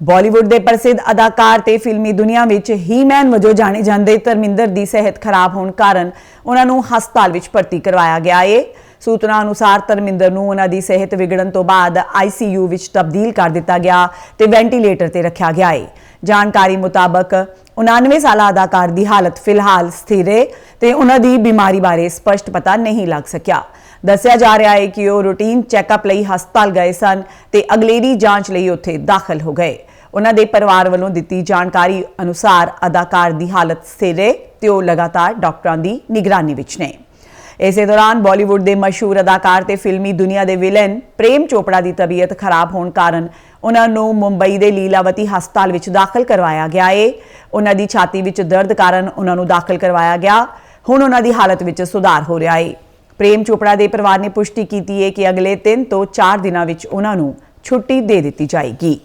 ਬਾਲੀਵੁੱਡ ਦੇ ਪ੍ਰਸਿੱਧ ਅਦਾਕਾਰ ਤੇ ਫਿਲਮੀ ਦੁਨੀਆ ਵਿੱਚ ਹੀਮੈਨ ਵਜੋਂ ਜਾਣੇ ਜਾਂਦੇ ਧਰਮਿੰਦਰ ਦੀ ਸਿਹਤ ਖਰਾਬ ਹੋਣ ਕਾਰਨ ਉਹਨਾਂ ਨੂੰ ਹਸਪਤਾਲ ਵਿੱਚ ਭਰਤੀ ਕਰਵਾਇਆ ਗਿਆ ਏ। ਸੂਤਰਾਂ ਅਨੁਸਾਰ ਧਰਮਿੰਦਰ ਨੂੰ ਉਹਨਾਂ ਦੀ ਸਿਹਤ ਵਿਗੜਨ ਤੋਂ ਬਾਅਦ ਆਈਸੀਯੂ ਵਿੱਚ ਤਬਦੀਲ ਕਰ ਦਿੱਤਾ ਗਿਆ ਤੇ ਵੈਂਟੀਲੇਟਰ ਤੇ ਰੱਖਿਆ ਗਿਆ ਏ। ਜਾਣਕਾਰੀ ਮੁਤਾਬਕ 99 ਸਾਲਾ ਅਦਾਕਾਰ ਦੀ ਹਾਲਤ ਫਿਲਹਾਲ ਸਥਿਰ ਹੈ ਤੇ ਉਹਨਾਂ ਦੀ ਬਿਮਾਰੀ ਬਾਰੇ ਸਪਸ਼ਟ ਪਤਾ ਨਹੀਂ ਲੱਗ ਸਕਿਆ। ਦੱਸਿਆ ਜਾ ਰਿਹਾ ਹੈ ਕਿ ਉਹ ਰੂਟੀਨ ਚੈੱਕਅਪ ਲਈ ਹਸਪਤਾਲ ਗਏ ਸਨ ਤੇ ਅਗਲੇਰੀ ਜਾਂਚ ਲਈ ਉੱਥੇ ਦਾਖਲ ਹੋ ਗਏ। ਉਹਨਾਂ ਦੇ ਪਰਿਵਾਰ ਵੱਲੋਂ ਦਿੱਤੀ ਜਾਣਕਾਰੀ ਅਨੁਸਾਰ ਅਦਾਕਾਰ ਦੀ ਹਾਲਤ ਸਥਿਰ ਹੈ ਤੇ ਉਹ ਲਗਾਤਾਰ ਡਾਕਟਰਾਂ ਦੀ ਨਿਗਰਾਨੀ ਵਿੱਚ ਨੇ। ਇਸੇ ਦੌਰਾਨ ਬਾਲੀਵੁੱਡ ਦੇ ਮਸ਼ਹੂਰ ਅਦਾਕਾਰ ਤੇ ਫਿਲਮੀ ਦੁਨੀਆ ਦੇ ਵਿਲਨ ਪ੍ਰੇਮ ਚੋਪੜਾ ਦੀ ਤਬੀਅਤ ਖਰਾਬ ਹੋਣ ਕਾਰਨ ਉਹਨਾਂ ਨੂੰ ਮੁੰਬਈ ਦੇ ਲੀਲਾਵਤੀ ਹਸਪਤਾਲ ਵਿੱਚ ਦਾਖਲ ਕਰਵਾਇਆ ਗਿਆ ਏ। ਉਹਨਾਂ ਦੀ ਛਾਤੀ ਵਿੱਚ ਦਰਦ ਕਾਰਨ ਉਹਨਾਂ ਨੂੰ ਦਾਖਲ ਕਰਵਾਇਆ ਗਿਆ। ਹੁਣ ਉਹਨਾਂ ਦੀ ਹਾਲਤ ਵਿੱਚ ਸੁਧਾਰ ਹੋ ਰਿਹਾ ਏ। ਪ੍ਰੇਮ ਚੋਪੜਾ ਦੇ ਪਰਿਵਾਰ ਨੇ ਪੁਸ਼ਟੀ ਕੀਤੀ ਹੈ ਕਿ ਅਗਲੇ 3 ਤੋਂ 4 ਦਿਨਾਂ ਵਿੱਚ ਉਹਨਾਂ ਨੂੰ ਛੁੱਟੀ ਦੇ ਦਿੱਤੀ ਜਾਏਗੀ।